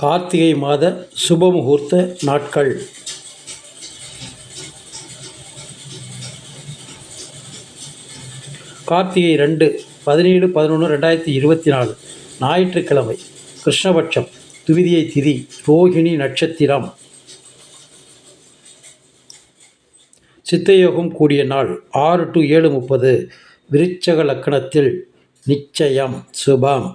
கார்த்திகை மாத சுப முகூர்த்த நாட்கள். கார்த்திகை ரெண்டு பதினேழு பதினொன்று ரெண்டாயிரத்தி இருபத்தி நாலு ஞாயிற்றுக்கிழமை கிருஷ்ணபட்சம் துவிதியை திதி ரோகிணி நட்சத்திரம். சித்தயோகம் கூடிய நாள் ஆறு டு ஏழு முப்பது விருச்சக லக்கணத்தில் நிச்சயம் சுபம்.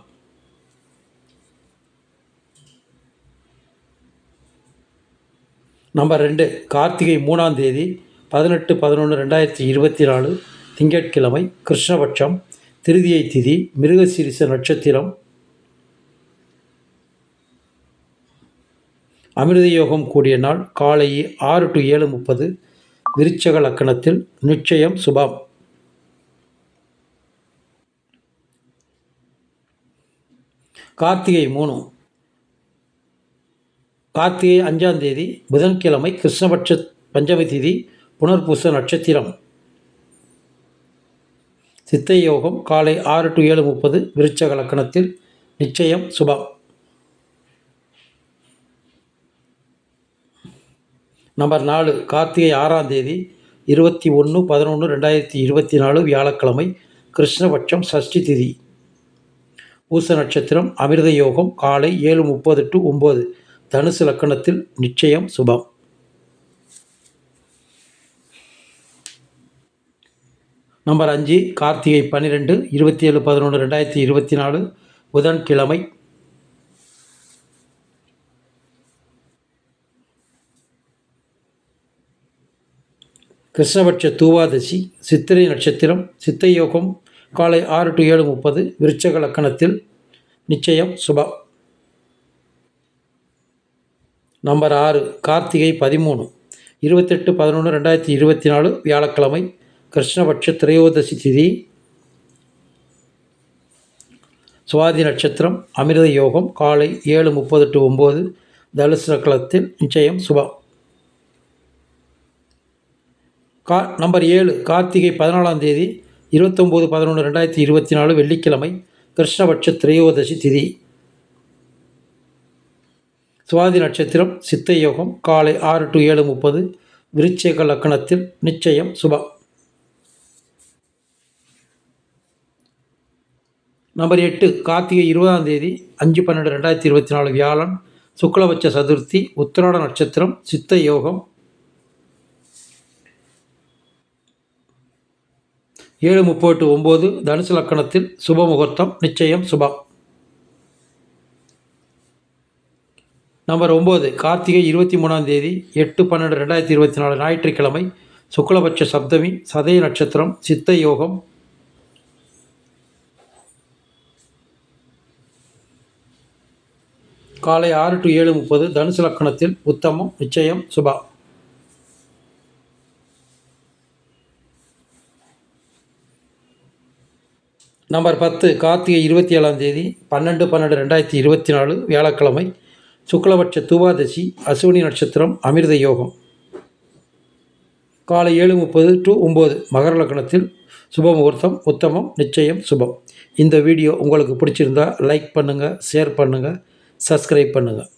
நம்பர் ரெண்டு கார்த்திகை மூணாம் தேதி பதினெட்டு பதினொன்று ரெண்டாயிரத்தி இருபத்தி நாலு திங்கட்கிழமை கிருஷ்ணபட்சம் திருதியை திதி மிருகசீரிச நட்சத்திரம். அமிர்த யோகம் கூடிய நாள் காலை ஆறு டு ஏழு முப்பது விருச்சக லக்கணத்தில் நிச்சயம் சுபம். கார்த்திகை மூணு கார்த்திகை அஞ்சாம் தேதி புதன்கிழமை கிருஷ்ணபட்ச பஞ்சமி திதி புனர்பூச நட்சத்திரம். சித்தை யோகம் காலை ஆறு டு ஏழு முப்பது விருச்சக லக்கணத்தில் நிச்சயம் சுபம். நம்பர் நாலு கார்த்திகை ஆறாம் தேதி இருபத்தி ஒன்று பதினொன்று ரெண்டாயிரத்தி இருபத்தி நாலு வியாழக்கிழமை கிருஷ்ணபட்சம் சஷ்டி திதி. பூச நட்சத்திரம் அமிர்த யோகம் காலை ஏழு முப்பது டு ஒம்பது. தனுசு லக்கணத்தில் நிச்சயம் சுபம். நம்பர் அஞ்சு கார்த்திகை பன்னிரெண்டு இருபத்தி ஏழு பதினொன்று ரெண்டாயிரத்தி இருபத்தி நாலு புதன்கிழமை. கிருஷ்ணபட்ச தூவாதசி சித்திரை நட்சத்திரம் சித்த யோகம் காலை ஆறு டு ஏழு முப்பது விருச்சக லக்கணத்தில் நிச்சயம் சுபம். நம்பர் ஆறு கார்த்திகை பதிமூணு இருபத்தெட்டு பதினொன்று ரெண்டாயிரத்தி இருபத்தி நாலு வியாழக்கிழமை கிருஷ்ணபட்ச திரையோதசி திதி சுவாதி நட்சத்திரம் அமிர்த யோகம் காலை ஏழு முப்பது டு ஒம்பது தனுசு நக்கலத்தில் நிச்சயம் சுபம். கா நம்பர் ஏழு கார்த்திகை பதினாலாம் தேதி இருபத்தொம்போது பதினொன்று ரெண்டாயிரத்தி இருபத்தி நாலு வெள்ளிக்கிழமை கிருஷ்ணபட்ச திரையோதசி திதி. சுவாதி நட்சத்திரம் சித்த யோகம் காலை ஆறு டு ஏழு முப்பது விருச்சேக லக்கணத்தில் நிச்சயம் சுபம். நம்பர் எட்டு கார்த்திகை இருபதாம் தேதி அஞ்சு பன்னெண்டு ரெண்டாயிரத்தி இருபத்தி நாலு வியாழன் சுக்லபட்ச சதுர்த்தி உத்திராட நட்சத்திரம் சித்த யோகம் ஏழு முப்பது டு ஒம்பது தனுசு லக்கணத்தில் சுப முகூர்த்தம் நிச்சயம் சுபம். நம்பர் ஒம்பது கார்த்திகை இருபத்தி மூணாம் தேதி எட்டு பன்னெண்டு ரெண்டாயிரத்தி இருபத்தி நாலு ஞாயிற்றுக்கிழமை சுக்லபட்ச சப்தமி சதய நட்சத்திரம் சித்த யோகம். காலை ஆறு டு ஏழு முப்பது தனுசு லக்கணத்தில் உத்தமம் நிச்சயம் சுபா. நம்பர் பத்து கார்த்திகை இருபத்தி ஏழாம் தேதி பன்னெண்டு பன்னெண்டு ரெண்டாயிரத்தி இருபத்தி நாலு வியாழக்கிழமை சுக்லபட்ச துவாதசி அஸ்வினி நட்சத்திரம் அமிர்த யோகம். காலை ஏழு முப்பது டு ஒம்பது மகர லக்னத்தில் சுப முகூர்த்தம் உத்தமம் நிச்சயம் சுபம். இந்த வீடியோ உங்களுக்கு பிடிச்சிருந்தா லைக் பண்ணுங்கள் ஷேர் பண்ணுங்கள் சப்ஸ்கிரைப் பண்ணுங்கள்